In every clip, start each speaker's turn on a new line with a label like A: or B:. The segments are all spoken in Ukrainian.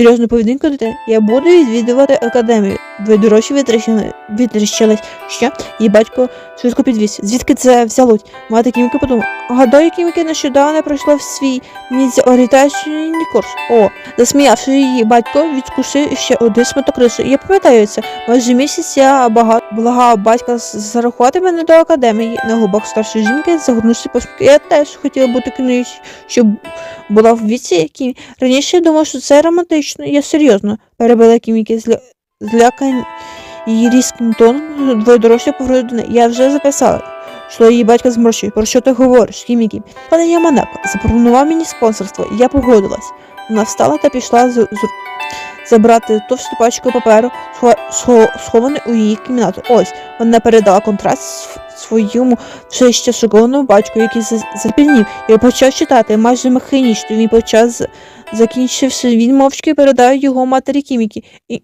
A: Серйозну поведінку дитини. Я буду відвідувати академію. Дорожчі витріщили, витріщились. Що? Її батько швидко підвіз. Звідки це взялось? Мати Кіміка подумав. Гадаю, Кіміки нещодавно пройшла в свій орієнтаційний курс. О, засміявши її, батько відкусив ще один шматок рису. Я пам'ятаю це. Майже місяць я багато благав батька зарахувати мене до академії. На губах старшої жінки загорнувся посмішки. Я теж хотіла бути книгою, щоб була в віці, якій раніше я думав, що це романтично. Я серйозно перебила Кіміки зля... злякані її різким тоном. Двоє дорослі повернули до неї. Я вже записала. Що її батько зморщує. Про що ти говориш, Кімікі? Пане Яманако запропонував мені спонсорство, і я погодилась. Вона встала та пішла з, з... забрати товсту пачку паперу, схо... схо- схований у її кімнату. Ось, вона передала контракт своєму все ще шокованому батьку, який за- запільнів і почав читати майже механічно. Він почав закінчивши, він мовчки передав його матері Кімікі. І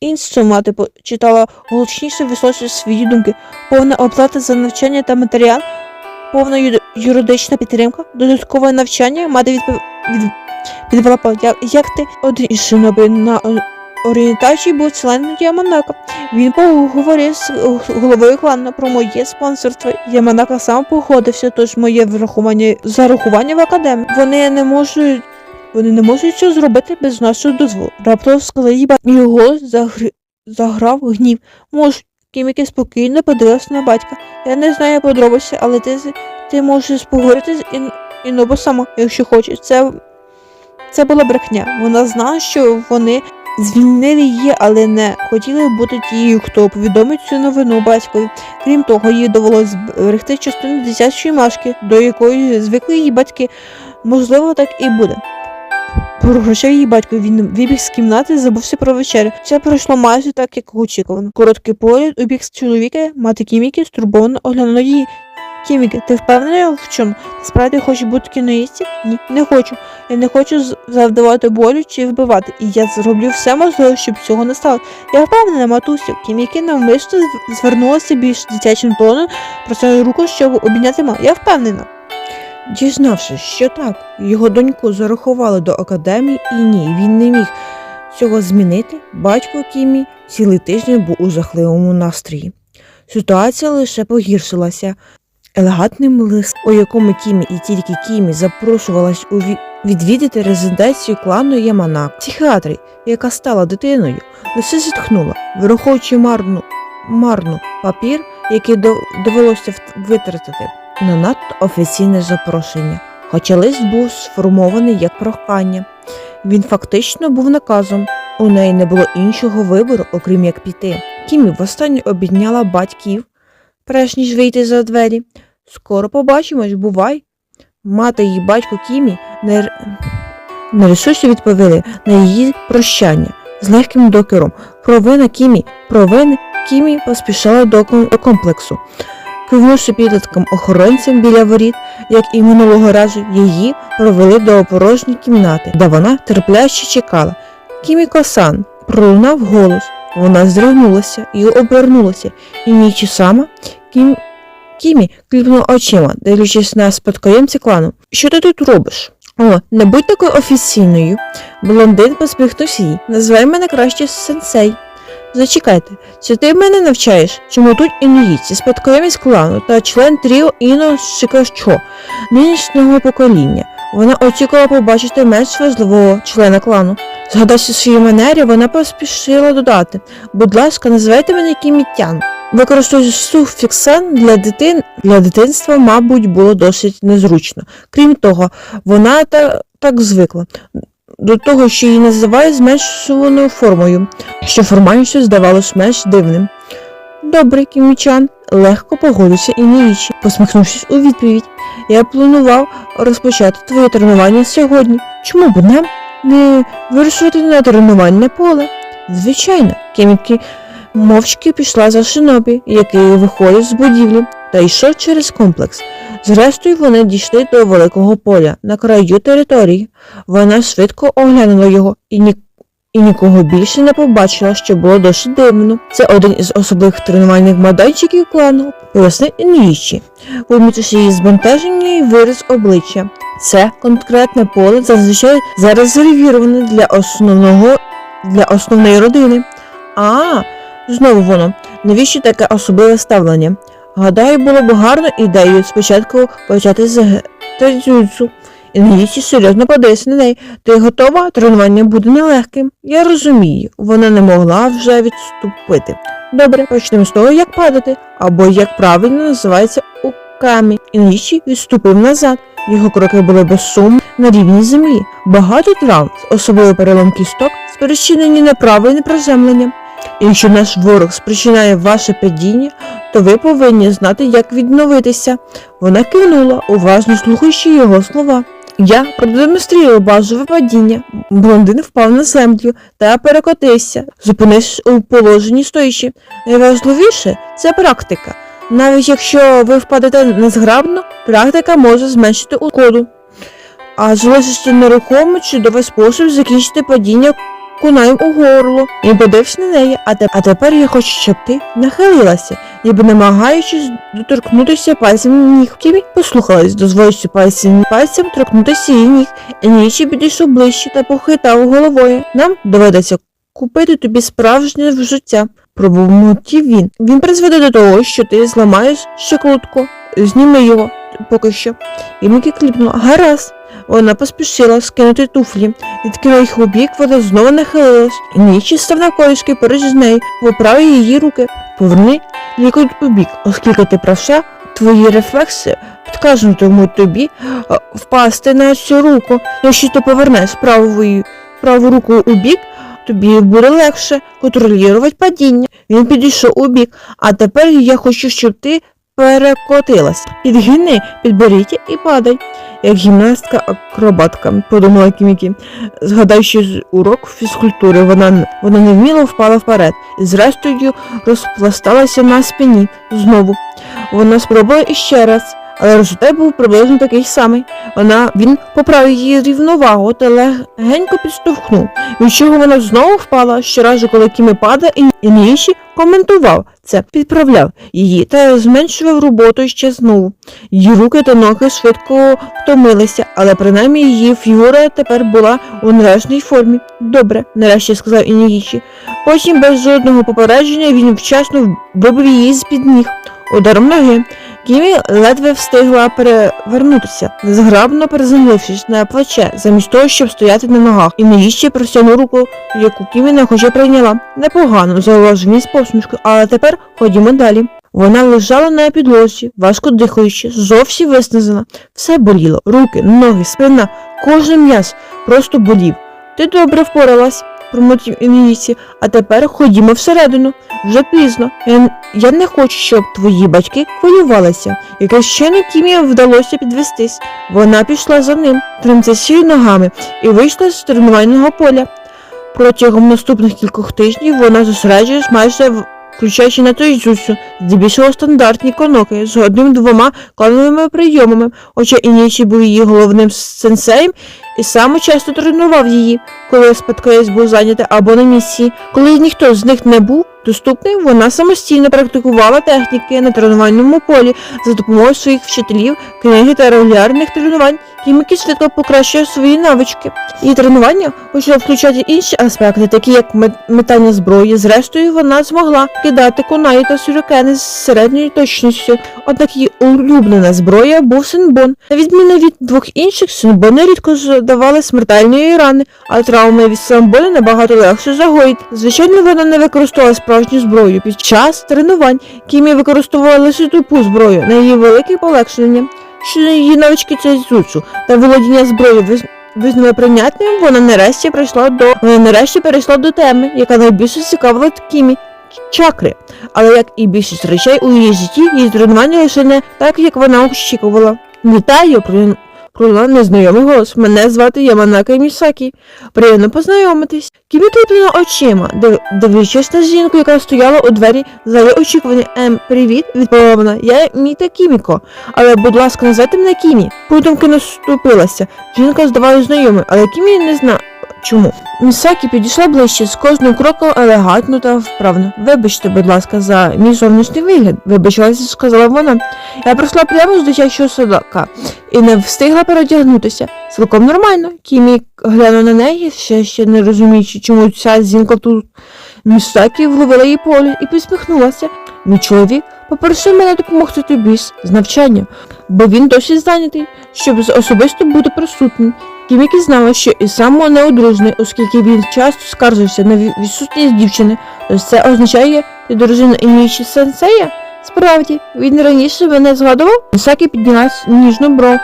A: іншу мати по- читала голосніше висловлюючи свої думки. Повна оплата за навчання та матеріал, повна юридична підтримка, додаткове навчання, мати відпов... від... як, ти один із шиноби на орієнтації був членом Яманака. Він поговорив з головою клану про моє спонсорство. Яманака сам погодився, тож моє врахування зарахування в академію. Вони не можуть. Вони не можуть цього зробити без нашого дозволу. Раптом сказав їй ба- його загр... заграв гнів. Можуть. Кіміки спокійно подивилась на батька. Я не знаю подробиці, але ти, ти можеш поговорити з Ін... Інобу сама, якщо хочеш. Це, це була брехня. Вона знала, що вони звільнили її, але не хотіли бути тією, хто повідомить цю новину батькові. Крім того, їй довелось зберегти частину дитячої машки, до якої звикли її батьки. Можливо, так і буде. Прогрощав її батько, він вибіг з кімнати, забувся про вечерю. Все пройшло майже так, як очікувано. Короткий погляд у бік чоловіка, мати Кіміки стурбовано оглянула її. Кіміки, ти впевнена в чому? Справді хочеш бути кіноїстів? Ні, не хочу. Я не хочу з- завдавати болю чи вбивати, і я зроблю все можливе, щоб цього не стало. Я впевнена, матусю. Кіміки навмисно зв- звернулася більш дитячим тоном, простягнула руку, щоб обійняти маму. Я впевнена. Дізнавшись, що так, його доньку зарахували до академії, і ні, він не міг цього змінити. Батько Кімі цілий тиждень був у жахливому настрої. Ситуація лише погіршилася. Елегантним лист, у якому Кімі і тільки Кімі запрошувалась у ві- відвідати резиденцію клану Яманак, психіатри, яка стала дитиною, лише зітхнула, враховуючи марну, марну папір, який довелося витратити на надто офіційне запрошення, хоча лист був сформований як прохання. Він фактично був наказом. У неї не було іншого вибору, окрім як піти. Кімі востаннє обідняла батьків, перш ніж вийти за двері. Скоро побачимось, бувай. Мати і батько Кімі не... нерішуче відповіли на її прощання з легким докером. Провина Кімі, провини Кімі поспішала до комплексу. Кивнувши підліткам охоронцям біля воріт, як і минулого разу, її провели до порожньої кімнати, де вона терпляче чекала. Кіміко-сан пролунав голос. Вона здригнулася і обернулася, і нічі сама Кім... Кімі кліпнув очима, дивлячись на спадкоємця клану. Що ти тут робиш? О, не будь такою офіційною. Блондин посміхнувся їй. Назвай мене краще сенсей. Зачекайте, чи ти мене навчаєш? Чому тут інуїці, спадкоємець клану та член тріо Іно Шикашчо, нинішнього покоління? Вона очікувала побачити менш важливого члена клану. Згадавши свої манері, вона поспішила додати: будь ласка, називайте мене Кімітян. Використовуючи суфікс «сан» для дитин для дитинства, мабуть, було досить незручно. Крім того, вона та, так звикла до того, що її називають зменшуваною формою, що формальніше здавалось менш дивним. Добре, кімічан, легко погодився і навічі, посміхнувшись у відповідь. Я планував розпочати твоє тренування сьогодні. Чому б нам не вирушити на тренувальне поле? Звичайно, Кімікі мовчки пішла за шинобі, який виходив з будівлі, та йшов через комплекс. Зрештою, вони дійшли до великого поля на краю території. Вона швидко оглянула його і, ні... і нікого більше не побачила, що було досить дивно. Це один із особливих тренувальних майданчиків клану, пояснив Інрічі, помітивши її збентеження і вираз обличчя. Це конкретне поле зазвичай зарезервіроване для основного для основної родини. А, знову воно. Навіщо таке особливе ставлення? Гадаю, було б гарно ідеєю спочатку почати з тайцюцу. І навіщо серйозно подивися на неї. Ти готова? Тренування буде нелегким. Я розумію, вона не могла вже відступити. Добре, почнемо з того, як падати, або як правильно називається у камі. І відступив назад. Його кроки були без суму на рівні землі. Багато травм, особливо перелом кісток, спричинені неправильним приземленням. І Якщо наш ворог спричиняє ваше падіння, то ви повинні знати, як відновитися. Вона кивнула, уважно слухаючи його слова. Я продемонструю базове падіння. Блондин впав на землю та перекотився, зупинившись у положенні стоячи. Найважливіше це практика. Навіть якщо ви впадете незграбно, практика може зменшити укоду. А залишитися нерухомо чудовий спосіб закінчити падіння кунаєм у горло. І подивився на неї, а, те- а тепер я хочу, щоб ти нахилилася, ніби намагаючись доторкнутися пальцем ніг. Послухалась, дозволивши пальцем пальцем торкнутися її ніг, і нічі підійшов ближче та похитав головою. Нам доведеться купити тобі справжнє взуття. Пробурмотів він. Він призведе до того, що ти зламаєш щеколотку. Зніми його поки що. І Мікі кліпнула. Гаразд. Вона поспішила скинути туфлі. Відкинула їх у бік, вона знову нахилилась. Нічі став навколішки поруч з нею, поправив її руки. Поверни лікоть у бік, оскільки ти правша, твої рефлекси підкажуть тобі впасти на цю руку. Якщо ти повернеш правою, праву руку у бік, тобі буде легше контролювати падіння. Він підійшов у бік, а тепер я хочу, щоб ти перекотилась. Підгини, підберіть і падай. Як гімнастка-акробатка, подумала Кімікі. Згадавши з урок фізкультури, вона, вона невміло впала вперед і зрештою розпласталася на спині знову. Вона спробувала іще раз, але результат був приблизно такий самий. Вона, він поправив її рівновагу та легенько підштовхнув, від чого вона знову впала щоразу, коли Кімі падає, і і Ніші коментував це, підправляв її та зменшував роботу ще знову. Її руки та ноги швидко втомилися, але принаймні її фігура тепер була у належній формі. Добре, нарешті сказав Інігічі. Потім без жодного попередження він вчасно вибив її з-під ніг ударом ноги. Кімі ледве встигла перевернутися, зграбно приземлившись на плече, замість того, щоб стояти на ногах, і навіщо простягнув руку, яку Кімі нехоче прийняла. Непогано, зауважив з посмішкою, але тепер ходімо далі. Вона лежала на підлозі, важко дихаючи, зовсім виснажена. Все боліло, руки, ноги, спина, кожен м'яз просто болів. Ти добре впоралась, промотів Інвісі, а тепер ходімо всередину. Вже пізно. Я, не хочу, щоб твої батьки хвилювалися. Якось ще не Кімі вдалося підвестись. Вона пішла за ним, тремтячи ногами, і вийшла з тренувального поля. Протягом наступних кількох тижнів вона зосереджується майже в- включаючи на той зусю, здебільшого стандартні коноки з одним-двома коновими прийомами, хоча Інічі був її головним сенсеєм і саме часто тренував її, коли спадкоєць був зайнятий або на місії. Коли ніхто з них не був доступний, вона самостійно практикувала техніки на тренувальному полі за допомогою своїх вчителів, книги та регулярних тренувань, Кімікі швидко покращує свої навички. Її тренування почало включати інші аспекти, такі як метання зброї. Зрештою, вона змогла кидати кунаї та сюрикени з середньою точністю. Однак її улюблена зброя був синбон. На відміну від двох інших, синбони рідко завдавали смертельної рани, а травми від синбони набагато легше загоїти. Звичайно, вона не використовувала справжню зброю під час тренувань. Кімі використовувала лише тупу зброю на її велике полегшення. Що її навички цейзуцу та володіння зброєю виз- визнали прийнятним, вона нарешті прийшла до вона нарешті перейшла до теми, яка найбільше цікавила Кімі чакри. Але як і більшість речей у її житті, її зруйнування лише не так, як вона очікувала. Вітаю, пролунав незнайомий голос. Мене звати Яманака Місакі. Приємно познайомитись. Кімі кліпнула очима, див- дивлячись на жінку, яка стояла у двері залі очікування. Ем, привіт, відповіла вона. Я Міта Кіміко. Але, будь ласка, називайте мене Кімі. Подумки наступилася. Жінка здавалася знайомою, але Кімі не зна... Чому? Місакі підійшла ближче з кожним кроком елегантно та вправно. Вибачте, будь ласка, за мій зовнішній вигляд, вибачилася, сказала вона. Я прийшла прямо з дитячого садка і не встигла переодягнутися. Цілком нормально. Кімі глянув на неї, ще ще не розуміючи, чому ця зінка тут. Місакі вловила її погляд і посміхнулася. Мій чоловік попросив мене допомогти тобі з навчанням, бо він досі зайнятий, щоб особисто бути присутнім. Кімікі знала, що і сам не одружений, оскільки він часто скаржився на відсутність дівчини. Тож це означає, ти дружина і Сенсея? Справді, він раніше мене згадував? Сакі піднялась ніжну бров,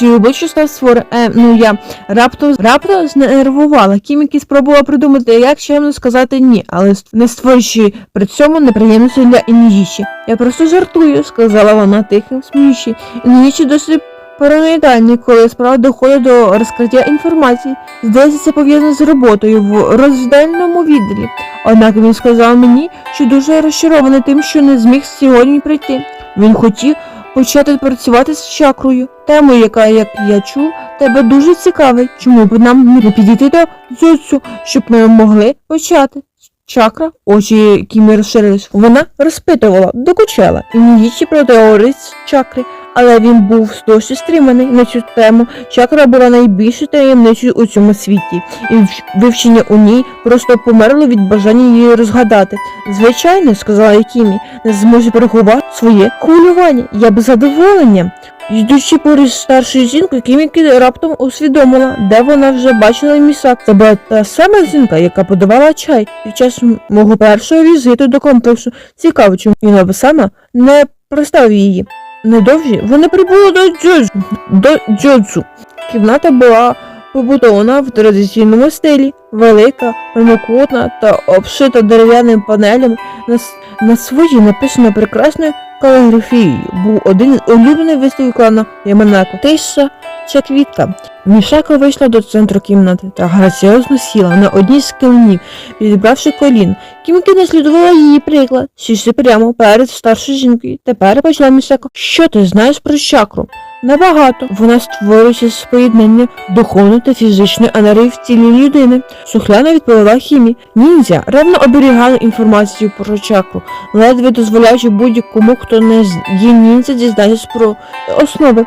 A: її обличчя став свор. Е, ну я раптом раптом знервувала. Кімікі спробувала придумати, як чемно сказати ні, але не створюючи при цьому неприємності для Інічі. Я просто жартую, сказала вона тихим, сміючи. Інічі досить параноїдальний, коли справа доходить до розкриття інформації. Здається, це пов'язано з роботою в роздільному відділі. Однак він сказав мені, що дуже розчарований тим, що не зміг сьогодні прийти. Він хотів почати працювати з чакрою, темою, яка, як я чув, тебе дуже цікавить. Чому б нам не підійти до дзюцю, щоб ми могли почати? Чакра, очі Кімі розширились. Вона розпитувала, докучала і Міїчі про теорії чакри, але він був досі стриманий на цю тему. Чакра була найбільшою таємничою у цьому світі, і вивчення у ній просто померло від бажання її розгадати. Звичайно, сказала Якімі, не зможе переховати своє хвилювання. Я б з задоволенням. Йдучи поруч старшою жінкою, Кімікі раптом усвідомила, де вона вже бачила місак. Це була та сама жінка, яка подавала чай під час мого першого візиту до комплексу. Цікаво, чому він сама не представив її. Недовжі вони прибули до дзьодзу. До дзюдзу. Кімната була побудована в традиційному стилі, велика, прямокутна та обшита дерев'яним панелем. На, на своїй написано прекрасною каліграфією. Був один улюблений вислів клана Яманако Тиша чи квітка. Мішако вийшла до центру кімнати та граціозно сіла на одній з килимів, підібравши колін. Кімки наслідувала її приклад, сівши прямо перед старшою жінкою. Тепер почала Мішако. Що ти знаєш про чакру? Небагато. Вона створюється з поєднання духовної та фізичної енергії в тілі людини. Сухляна відповіла хімі. Ніндзя ревно оберігали інформацію про чакру, ледве дозволяючи будь-кому, хто не є ніндзя, дізнатися про основи.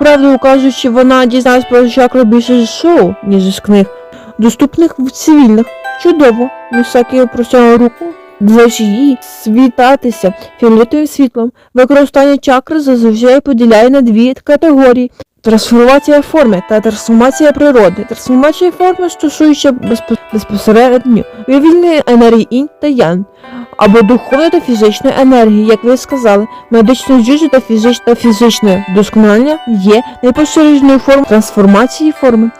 A: Правду кажучи, вона дізналась про чакру більше з шоу, ніж з книг, доступних в цивільних. Чудово, Місакі простягла руку. Двічі їй світатися фіолетовим світлом. Використання чакри зазвичай поділяє на дві категорії. Трансформація форми та трансформація природи. Трансформація форми стосується безпосередньо вивільнення енергії інь та ян, або духовної та фізичної енергії, як ви сказали, медичне джуджу та фізичне та фізичне вдосконалення є найпоширеною формою трансформації форми.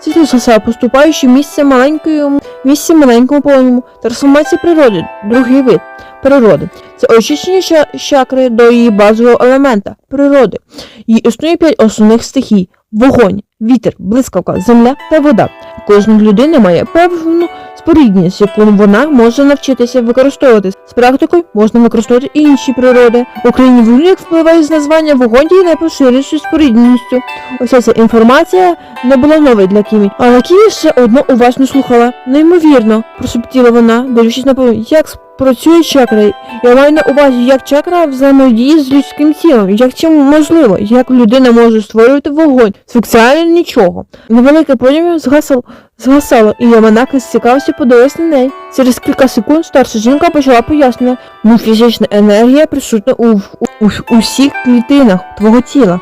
A: Світло поступаючи місце маленькому місці маленькому повному. Трансформація природи, другий вид природи. Це очищення чакри до її базового елемента природи. Її існує п'ять основних стихій: вогонь, вітер, блискавка, земля та вода. Кожна людина має певну спорідність, яку вона може навчитися використовувати. З практикою можна використовувати і інші природи. Україні вогню, впливає з названня вогонь найпоширенішою спорідністю. Ося ця інформація не була новою для Кімі, але Кімі все одно уважно слухала. Неймовірно, прошептіла вона, дивлячись на як працює чакра. Я маю на увазі, як чакра взаємодіє з людським тілом, як це можливо, як людина може створювати вогонь, спеціально нічого. Невелике подім згасало, згасало, і Яманаки зцікавився подивився на неї. Через кілька секунд старша жінка почала пояснювати, ну фізична енергія присутня у, у, у усіх клітинах твого тіла,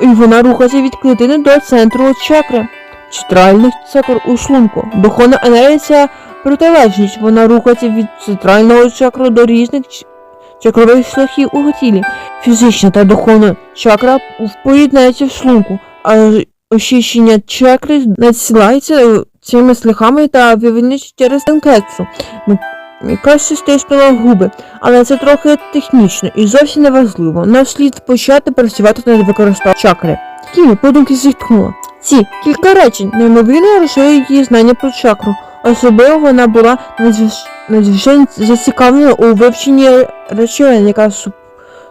A: і вона рухається від клітини до центру чакри. Читральних цакр у шлунку. Духовна енергія протилежність. Вона рухається від центрального чакру до різних чакрових шляхів у тілі. Фізична та духовна чакра поєднаються в шлунку, а очищення чакри надсилається цими шляхами та вивільняється через тенкетсу. Краще стиснула губи, але це трохи технічно і зовсім не важливо. Нам слід почати працювати над використанням чакри. Кімі подумки зіткнула. Ці кілька речень неймовірно розширюють її знання про чакру. Особливо вона була надзвичайно зацікавлена у вивченні речовин, яка су-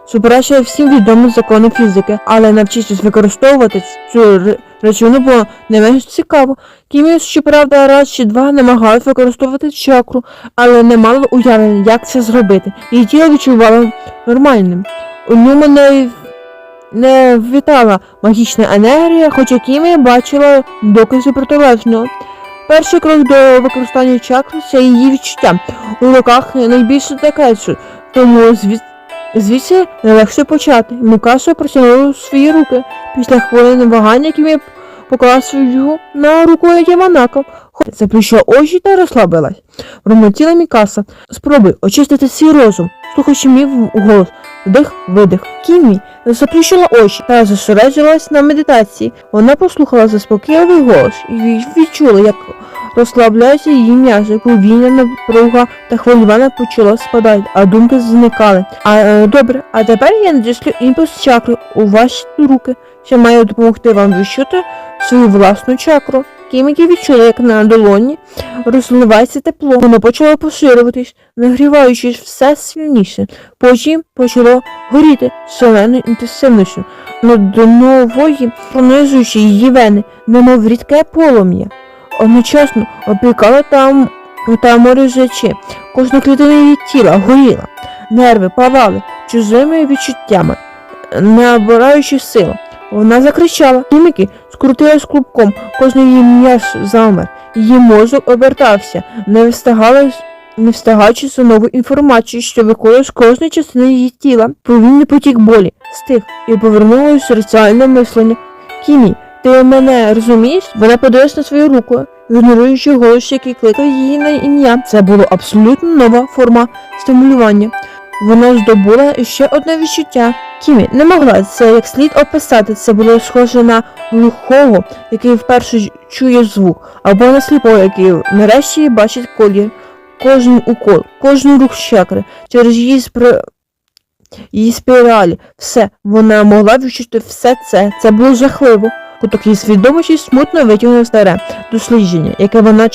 A: суперечує всім відомим законам фізики, але навчитись використовувати цю ре- Причому було не менш цікаво. Кімі, щоправда, раз чи два намагалась використовувати чакру, але не мала уявлення, як це зробити. Її тіло відчувало нормальним. У ньому не, не вітала магічна енергія, хоча Кімі бачила докази протилежного. Перший крок до використання чакри це її відчуття. У руках найбільше таке, тому звід... звідси легше почати. Мікаса протягнув свої руки. Після хвилини вагання Кімі поклав свою на руку Яманака. Заплющила очі та розслабилась. Промотіла Мікаса. Спробуй очистити свій розум. Слухаючи мій голос. Вдих, видих. Кімі заплющила очі та зосередилась на медитації. Вона послухала заспокійливий голос і відчула, як розслабляються її м'язи, повільна напруга та хвилювання почала спадати, а думки зникали. А е, добре, а тепер я надішлю імпульс чакри у ваші руки, що має допомогти вам відчути свою власну чакру. Кіміки відчула, як на долоні розливається тепло. Воно почало поширюватись, нагріваючись все сильніше. Потім почало горіти шалено інтенсивністю, до нової, пронизуючи її вени, немов рідке полум'я. Одночасно опікала там та морозячи. Кожна клітина її тіла горіла, нерви палали чужими відчуттями, набираючи силу. Вона закричала, хіміки скрутилась клубком, кожний її м'яз замер, її мозок обертався, не встигала не встигаючи за нову інформацію, що виконує з кожної частини її тіла. Повільний потік болі стих і повернулось раціальне мислення. Кімі, ти мене розумієш? Вона подивилась на свою руку, ігноруючи голос, який кликав її на ім'я. Це була абсолютно нова форма стимулювання. Вона здобула ще одне відчуття. Кімі не могла це як слід описати. Це було схоже на глухого, який вперше чує звук, або на сліпого, який нарешті бачить колір. Кожен укол, кожен рух чакри, через її спри... її спіралі, все, вона могла відчути все це. Це було жахливо. Куток її свідомості смутно витягнув старе дослідження, яке вона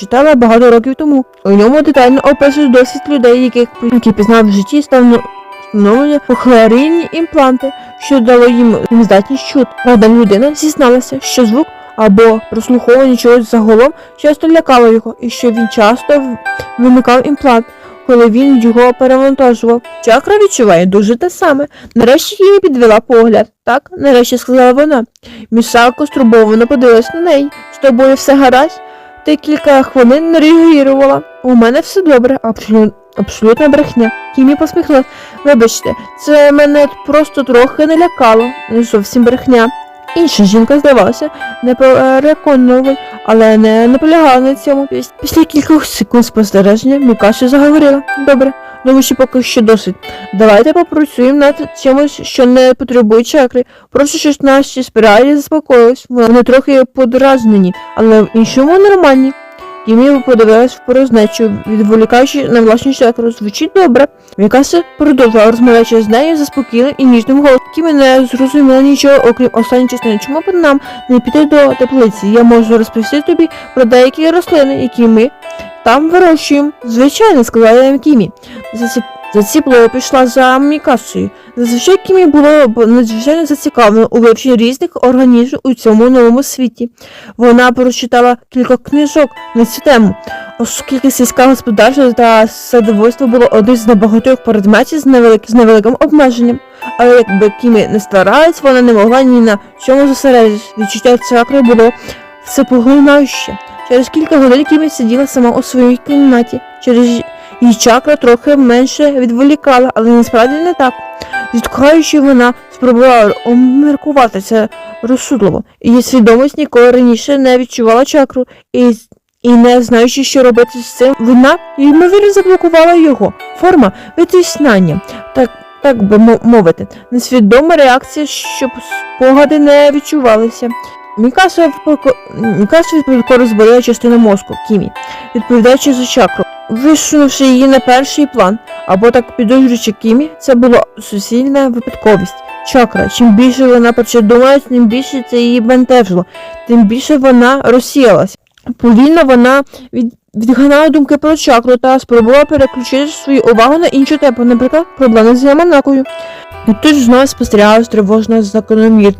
A: читала багато років тому. У ньому детально описує досвід людей, яких які пізнав в житті ставно встановлення похлеарійні імпланти, що дало їм здатність чути. Правда, людина зізналася, що звук або прослуховування чогось загалом часто лякало його, і що він часто вимикав імплант, коли він його перевантажував. Чакра відчуває дуже те саме. Нарешті її підвела погляд. Так, нарешті сказала вона. Місако стурбовано подивилась на неї. З тобою все гаразд? Ти кілька хвилин не реагувала. У мене все добре, абсолютно. Абсолютна брехня. Кімі посміхнула. Вибачте, це мене просто трохи налякало. Не зовсім брехня. Інша жінка здавалася непереконливою, але не наполягала на цьому. Після кількох секунд спостереження Мікаші заговорила. Добре, думаю, що поки що досить. Давайте попрацюємо над чимось, що не потребує чакри. Прошу, щоб наші спіралі заспокоїлись. Вони трохи подразнені, але в іншому нормальні. Кімі подивилась в порожнечу, відволікаючи на власну чакру. Звучить добре. Мікаса продовжувала розмовляючи з нею заспокійним і ніжним голосом. Кімі не зрозуміла нічого, окрім останньої частини. Чому б нам не піти до теплиці? Я можу розповісти тобі про деякі рослини, які ми там вирощуємо. Звичайно, сказала я Кімі. Засіп... Заціпло пішла за Мікасою. Зазвичай Кімі було б надзвичайно зацікавлено у вивченні різних організмів у цьому новому світі. Вона прочитала кілька книжок на цю тему, оскільки сільське господарство та садоводство було одним з небагатьох предметів з, невелик... з невеликим обмеженням. Але якби Кімі не старалась, вона не могла ні на чому зосередитись. Відчуття чакри було всепоглинаюче. Через кілька годин Кімі сиділа сама у своїй кімнаті. Через її чакра трохи менше відволікала, але насправді не так. Зітхаючи, вона спробувала обміркувати це розсудливо. Її свідомість ніколи раніше не відчувала чакру, і, і не знаючи, що робити з цим, вона ймовірно заблокувала його. Форма витісняння, так, так би мо- мовити, несвідома реакція, щоб спогади не відчувалися. Мікаса відповідко розбирає частину мозку, Кімі, відповідаючи за чакру, висунувши її на перший план, або так підозрюючи Кімі, це була суцільна випадковість. Чакра, чим більше вона це думала, тим більше це її бентежило, тим більше вона розсіялась. Повільно вона від... відгнала думки про чакру та спробувала переключити свою увагу на іншу тему, наприклад, проблеми з Яманакою. І тут знову спостерігалась тривожна закономірність.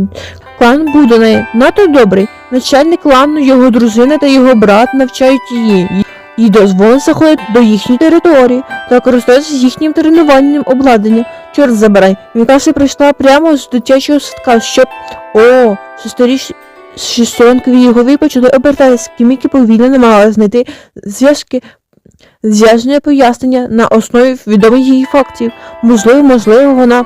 A: Був неї надто добрий. Начальник клану, його дружина та його брат навчають її. Їй дозволено заходити до їхньої території та користуватися їхнім тренувальним обладнанням. Чорт забирай, Мікаса прийшла прямо з дитячого садка, щоб. О, шесторіч... шестеронкові його почали обертатись, Кімікі повільно намагалась знайти зв'язки, зв'язання пояснення на основі відомих їй фактів. Можливо, можливо, вона